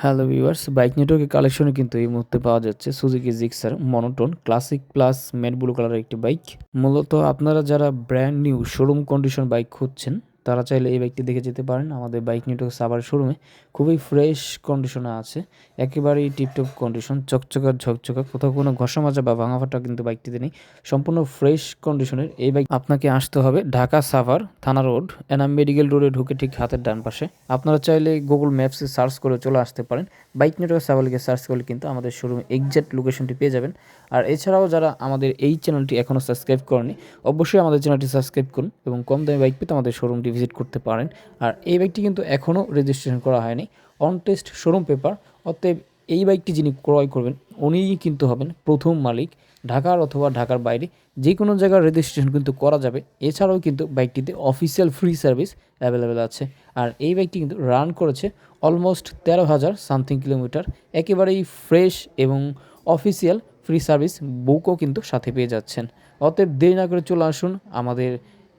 Hello viewers bike নেটওয়ার্কের কালেকশনে কিন্তু এই মুহূর্তে পাওয়া যাচ্ছে Suzuki Gixxer monotone classic plus matte blue কালারের একটি বাইক মূলত আপনারা যারা brand new showroom condition bike খুঁজছেন তারা চাইলে এই বাইকটি দেখে যেতে পারেন। আমাদের বাইক নেটওয়ার্ক সাবার শোরুমে খুবই ফ্রেশ কন্ডিশনে আছে। একেবারেই টিপটপ কন্ডিশন চকচকা ঝকচকা কোথাও কোনো ঘষা মাজা বা ভাঙাফাটা কিন্তু বাইকটিতে নেই। সম্পূর্ণ ফ্রেশ কন্ডিশনের এই বাইক আপনাকে আসতে হবে ঢাকা সাভার থানা রোড, এনাম মেডিকেল রোডে ঢুকে ঠিক হাতের ডান পাশে। আপনারা চাইলে গুগল ম্যাপসে সার্চ করে চলে আসতে পারেন। বাইক নেটওয়ার্ক সাভার লিখে সার্চ করলে কিন্তু আমাদের শোরুমে এক্সাক্ট লোকেশনটি পেয়ে যাবেন। আর এছাড়াও যারা আমাদের এই চ্যানেলটি এখনও সাবস্ক্রাইব করেনি অবশ্যই আমাদের চ্যানেলটি সাবস্ক্রাইব করুন এবং কম দামে বাইক পেতে আমাদের শোরুমটি ভিজিট করতে পারেন। আর এই বাইকটি কিন্তু এখনও রেজিস্ট্রেশন করা হয়নি। অন টেস্ট শোরুম পেপার অতএব এই বাইকটি যিনি ক্রয় করবেন, উনিই কিন্তু হবেন প্রথম মালিক। ঢাকার অথবা ঢাকার বাইরে যে কোনো জায়গার রেজিস্ট্রেশন কিন্তু করা যাবে। এছাড়াও কিন্তু বাইকটিতে অফিসিয়াল ফ্রি সার্ভিস অ্যাভেলেবেল আছে। আর এই বাইকটি কিন্তু রান করেছে অলমোস্ট তেরো হাজার সামথিং কিলোমিটার একেবারেই ফ্রেশ এবং অফিসিয়াল ফ্রি সার্ভিস বুকও কিন্তু সাথে পেয়ে যাচ্ছেন। অতএব দেরি না করে চলে আসুন আমাদের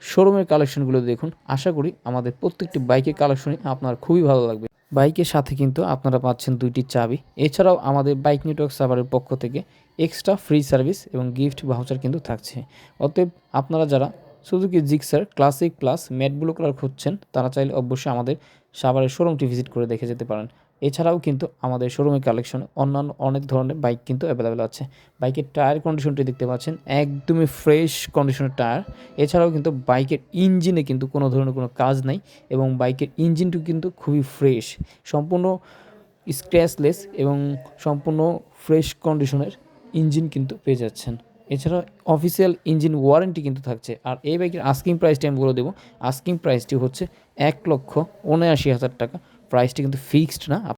শোরুমের কালেকশনগুলো দেখুন। আশা করি আমাদের প্রত্যেকটি বাইকের কালেকশনই আপনার খুবই ভালো লাগবে। বাইকের সাথে কিন্তু আপনারা পাচ্ছেন দুইটি চাবি। এছাড়াও আমাদের বাইক নেটওয়ার্ক সার্ভারের পক্ষ থেকে এক্সট্রা ফ্রি সার্ভিস এবং গিফট ভাউচার কিন্তু থাকছে। অতএব আপনারা যারা Suzuki Gixxer, classic plus matte blue colour খুঁজছেন, তারা চাইলে অবশ্যই আমাদের সাভারের শোরুমটি ভিজিট করে দেখে যেতে পারেন। এছাড়াও কিন্তু আমাদের শোরুমের কালেকশনে অন্যান্য অনেক ধরনের বাইক কিন্তু অ্যাভেলেবেল আছে। বাইকের টায়ার কন্ডিশনটি দেখতে পাচ্ছেন, একদমই ফ্রেশ কন্ডিশনের টায়ার এছাড়াও কিন্তু বাইকের ইঞ্জিনে কিন্তু কোনো ধরনের কোনো কাজ নাই এবং বাইকের ইঞ্জিনটি কিন্তু খুবই ফ্রেশ সম্পূর্ণ স্ক্র্যাচলেস এবং সম্পূর্ণ ফ্রেশ কন্ডিশনের ইঞ্জিন কিন্তু পেয়ে যাচ্ছেন। এছাড়া অফিসিয়াল ইঞ্জিন ওয়ারেন্টি কিন্তু থাকছে। আর এই বাইকের আস্কিং প্রাইসটি আমি বলে দেবো। আস্কিং প্রাইসটি হচ্ছে এক লক্ষ উনআশি হাজার টাকা। প্রাইসটি কিন্তু ফিক্সড না।